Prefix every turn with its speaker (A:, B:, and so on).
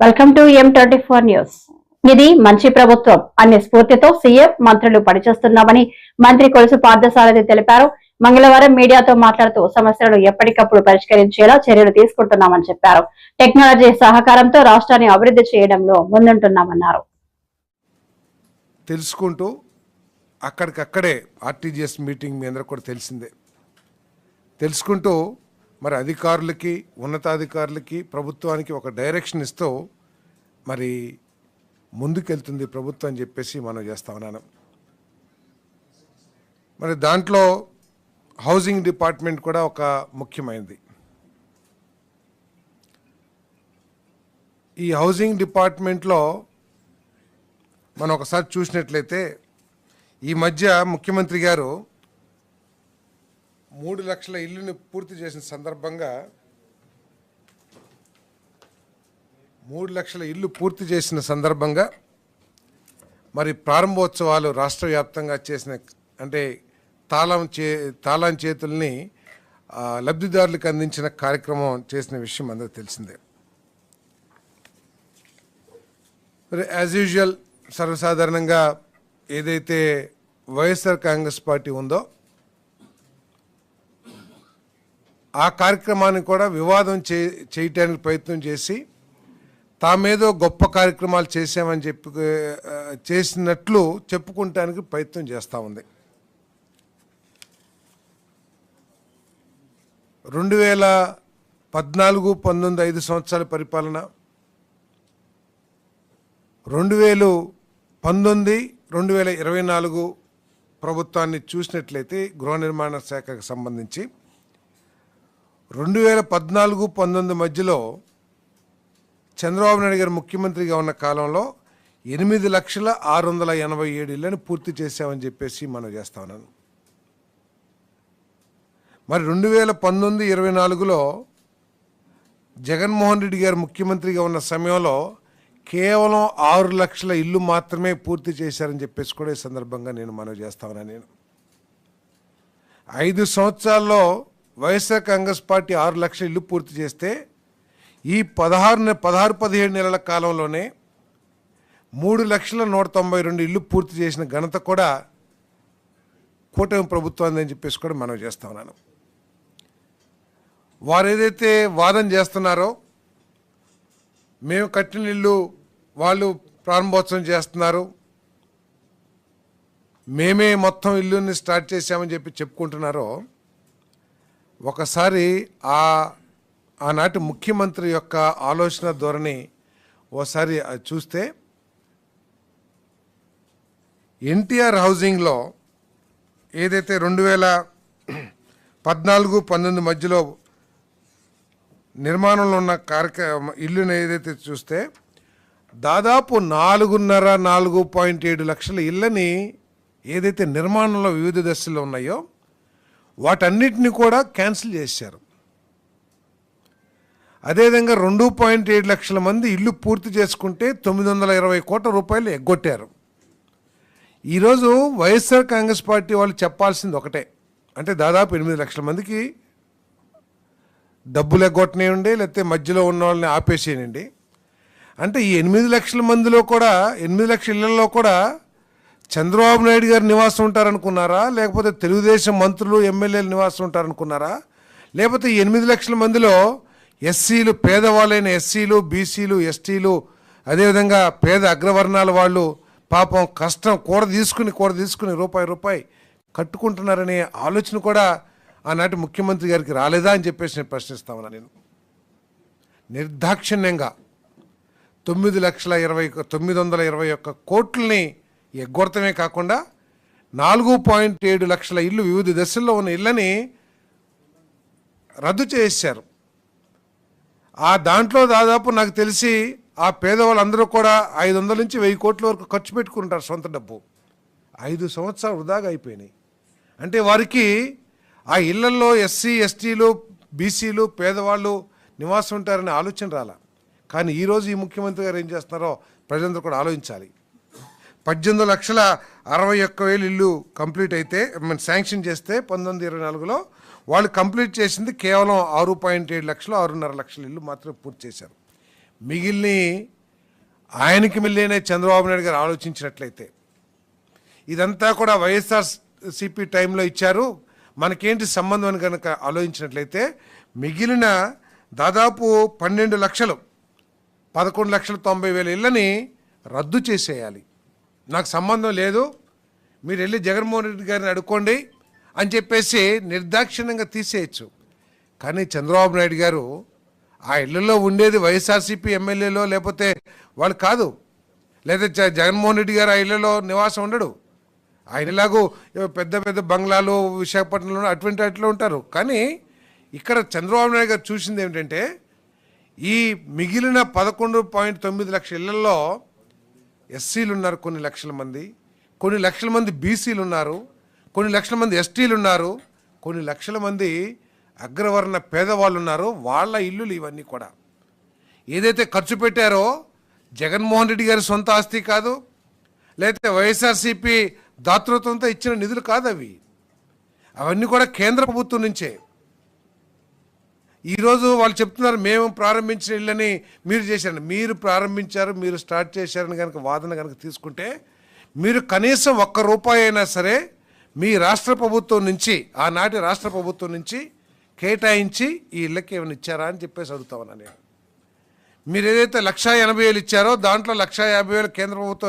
A: Welcome to M twenty four news ఇది మంచి ప్రభుత్వం అనే స్ఫూర్తితో సీఎం మంత్రులు పనిచేస్తున్నామని మంత్రి కొలుసు పార్థసారథి తెలిపారు. మంగళవారం మీడియాతో మాట్లాడుతూ సమస్యలను ఎప్పటికప్పుడు పరిష్కరించేలా చర్యలు తీసుకుంటున్నామని చెప్పారు. టెక్నాలజీ సహకారంతో రాష్ట్రాన్ని అభివృద్ధి చేయడంలో ముందుంటున్నామన్నారు.
B: తెలుసుకుంటూ అక్కడికక్కడే ఆర్టీజీఎస్ మీటింగ్ మీ అందరూ కూడా తెలిసిందే. తెలుసుకుంటూ మరి అధికారులకి ఉన్నతాధికారులకి ప్రభుత్వానికి ఒక డైరెక్షన్ ఇస్తూ మరి ముందుకెళ్తుంది ప్రభుత్వం అని చెప్పేసి మనం చేస్తా ఉన్నాను. మరి దాంట్లో హౌసింగ్ డిపార్ట్మెంట్ కూడా ఒక ముఖ్యమైనది. ఈ హౌసింగ్ డిపార్ట్మెంట్లో మనం ఒకసారి చూసినట్లయితే ఈ మధ్య ముఖ్యమంత్రి గారు మూడు లక్షల ఇల్లుని పూర్తి చేసిన సందర్భంగా మూడు లక్షల ఇల్లు పూర్తి చేసిన సందర్భంగా మరి ప్రారంభోత్సవాలు రాష్ట్ర వ్యాప్తంగా చేసిన అంటే తాళం చే తాళం చేతుల్ని లబ్ధిదారులకు అందించిన కార్యక్రమం చేసిన విషయం అందరూ తెలిసిందే. మరి యాజ్ యూజువల్ సర్వసాధారణంగా ఏదైతే వైఎస్ఆర్ కాంగ్రెస్ పార్టీ ఉందో ఆ కార్యక్రమాన్ని కూడా వివాదం చే చేయటానికి ప్రయత్నం చేసి తామేదో గొప్ప కార్యక్రమాలు చేసామని చెప్పి చేసినట్లు చెప్పుకుంటానికి ప్రయత్నం చేస్తూ ఉంది. రెండు వేల పద్నాలుగు పంతొమ్మిది ఐదు సంవత్సరాల పరిపాలన రెండు వేలు పంతొమ్మిది రెండు వేల ఇరవై నాలుగు ప్రభుత్వాన్ని చూసినట్లయితే గృహ నిర్మాణ శాఖకు సంబంధించి రెండు వేల పద్నాలుగు పంతొమ్మిది మధ్యలో చంద్రబాబు నాయుడు గారు ముఖ్యమంత్రిగా ఉన్న కాలంలో ఎనిమిది లక్షల ఆరు వందల ఎనభై ఏడు ఇళ్ళని పూర్తి చేశామని చెప్పేసి మనం చేస్తా ఉన్నాను మరి రెండు వేల పంతొమ్మిది ఇరవై నాలుగులో జగన్మోహన్ రెడ్డి గారు ముఖ్యమంత్రిగా ఉన్న సమయంలో కేవలం ఆరు లక్షల ఇల్లు మాత్రమే పూర్తి చేశారని చెప్పేసి కూడా ఈ సందర్భంగా నేను మనవి చేస్తా ఉన్నాను నేను. ఐదు సంవత్సరాల్లో వైఎస్ఆర్ కాంగ్రెస్ పార్టీ ఆరు లక్షల ఇల్లు పూర్తి చేస్తే ఈ పదహారు పదహారు పదిహేడు నెలల కాలంలోనే మూడు లక్షల నూట తొంభై రెండు ఇల్లు పూర్తి చేసిన ఘనత కూడా కూటమి ప్రభుత్వం అని చెప్పేసి కూడా మనం చేస్తా ఉన్నాను. వారు ఏదైతే వాదన చేస్తున్నారో మేము కట్టిన ఇల్లు వాళ్ళు ప్రారంభోత్సవం చేస్తున్నారు మేమే మొత్తం ఇల్లుని స్టార్ట్ చేశామని చెప్పి చెప్పుకుంటున్నారో ఒకసారి ఆ ఆనాటి ముఖ్యమంత్రి యొక్క ఆలోచన ధోరణి ఓసారి చూస్తే ఎన్టీఆర్ హౌసింగ్లో ఏదైతే రెండు వేల పద్నాలుగు పంతొమ్మిది మధ్యలో నిర్మాణంలో ఉన్న కార్యక్రమ ఇల్లుని ఏదైతే చూస్తే దాదాపు నాలుగున్నర నాలుగు పాయింట్ ఏడు లక్షల ఇళ్ళని ఏదైతే నిర్మాణంలో వివిధ దశల్లో ఉన్నాయో వాటన్నిటిని కూడా క్యాన్సిల్ చేశారు. అదేవిధంగా రెండు పాయింట్ ఏడు లక్షల మంది ఇల్లు పూర్తి చేసుకుంటే తొమ్మిది వందల ఇరవై కోట్ల రూపాయలు ఎగ్గొట్టారు. ఈరోజు వైఎస్ఆర్ కాంగ్రెస్ పార్టీ వాళ్ళు చెప్పాల్సింది ఒకటే. అంటే దాదాపు ఎనిమిది లక్షల మందికి డబ్బులు ఎగ్గొట్టనివ్వండి లేకపోతే మధ్యలో ఉన్న వాళ్ళని ఆపేసేయండి. అంటే ఈ ఎనిమిది లక్షల మందిలో కూడా ఎనిమిది లక్షల ఇళ్ళలో కూడా చంద్రబాబు నాయుడు గారు నివాసం ఉంటారనుకున్నారా? లేకపోతే తెలుగుదేశం మంత్రులు ఎమ్మెల్యేలు నివాసం ఉంటారనుకున్నారా? లేకపోతే ఎనిమిది లక్షల మందిలో ఎస్సీలు పేదవాళ్ళైన ఎస్సీలు బీసీలు ఎస్టీలు అదేవిధంగా పేద అగ్రవర్ణాల వాళ్ళు పాపం కష్టం కూర తీసుకుని కూర తీసుకుని రూపాయి రూపాయి కట్టుకుంటున్నారనే ఆలోచన కూడా ఆనాటి ముఖ్యమంత్రి గారికి రాలేదా అని చెప్పేసి నేను ప్రశ్నిస్తా నేను. నిర్దాక్షిణ్యంగా తొమ్మిది లక్షల ఇరవై తొమ్మిది వందల ఇరవై ఒక్క కోట్లని ఎగ్గొడతమే కాకుండా నాలుగు పాయింట్ ఏడు లక్షల ఇల్లు వివిధ దశల్లో ఉన్న ఇళ్ళని రద్దు చేశారు ఆ దాంట్లో దాదాపు నాకు తెలిసి ఆ పేదవాళ్ళందరూ కూడా ఐదు వందల నుంచి వెయ్యి కోట్ల వరకు ఖర్చు పెట్టుకుంటారు సొంత డబ్బు. ఐదు సంవత్సరాలు వృధాగా అయిపోయినాయి. అంటే వారికి ఆ ఇళ్ళల్లో ఎస్సీ ఎస్టీలు బీసీలు పేదవాళ్ళు నివాసం ఉంటారనే ఆలోచన రాల. కానీ ఈరోజు ఈ ముఖ్యమంత్రి గారు ఏం చేస్తున్నారో ప్రజలందరూ కూడా ఆలోచించాలి. పద్దెనిమిది లక్షల అరవై ఒక్క వేలు ఇల్లు కంప్లీట్ అయితే మన శాంక్షన్ చేస్తే పంతొమ్మిది ఇరవై నాలుగులో వాళ్ళు కంప్లీట్ చేసింది కేవలం ఆరు పాయింట్ ఏడు లక్షలు ఆరున్నర లక్షల ఇల్లు మాత్రమే పూర్తి చేశారు. మిగిలిని ఆయనకి మిల్లేనే చంద్రబాబు నాయుడు గారు ఆలోచించినట్లయితే ఇదంతా కూడా వైఎస్ఆర్ సిపి టైంలో ఇచ్చారు. మనకేంటి సంబంధం అని కనుక ఆలోచించినట్లయితే మిగిలిన దాదాపు పన్నెండు లక్షలు పదకొండు లక్షల తొంభై వేల ఇళ్ళని రద్దు చేసేయాలి. నాకు సంబంధం లేదు మీరు వెళ్ళి జగన్మోహన్ రెడ్డి గారిని అడుక్కోండి అని చెప్పేసి నిర్దాక్షిణ్యంగా తీసేయచ్చు. కానీ చంద్రబాబు నాయుడు గారు ఆ ఇళ్ళలో ఉండేది వైఎస్ఆర్సీపీ ఎమ్మెల్యేలో లేకపోతే వాళ్ళు కాదు. లేదా జగన్మోహన్ రెడ్డి గారు ఆ ఇళ్ళలో నివాసం ఉండడు. ఆయన ఇలాగూ పెద్ద పెద్ద బంగ్లాలు విశాఖపట్నంలో అటువంటి వాటిలో ఉంటారు. కానీ ఇక్కడ చంద్రబాబు నాయుడు గారు చూసింది ఏమిటంటే ఈ మిగిలిన పదకొండు పాయింట్ తొమ్మిది లక్షల ఇళ్ళలో ఎస్సీలు ఉన్నారు కొన్ని లక్షల మంది. కొన్ని లక్షల మంది బీసీలు ఉన్నారు. కొన్ని లక్షల మంది ఎస్టీలు ఉన్నారు. కొన్ని లక్షల మంది అగ్రవర్ణ పేదవాళ్ళు ఉన్నారు. వాళ్ళ ఇల్లులు ఇవన్నీ కూడా. ఏదైతే ఖర్చు పెట్టారో జగన్మోహన్ రెడ్డి గారి సొంత ఆస్తి కాదు. లేకపోతే వైఎస్ఆర్సీపీ దాతృత్వంతో ఇచ్చిన నిధులు కాదు అవి. అవన్నీ కూడా కేంద్ర ప్రభుత్వం నుంచే. ఈరోజు వాళ్ళు చెప్తున్నారు మేము ప్రారంభించిన ఇళ్ళని మీరు చేశారు మీరు ప్రారంభించారు మీరు స్టార్ట్ చేశారని కనుక వాదన కనుక తీసుకుంటే మీరు కనీసం ఒక్క రూపాయి అయినా సరే మీ రాష్ట్ర ప్రభుత్వం నుంచి ఆనాటి రాష్ట్ర ప్రభుత్వం నుంచి కేటాయించి ఈ ఇళ్ళకి ఏమైనా ఇచ్చారా అని చెప్పేసి అడుగుతా నేను. మీరు ఏదైతే లక్షా ఎనభై వేలు ఇచ్చారో దాంట్లో లక్షా యాభై వేలు కేంద్ర ప్రభుత్వం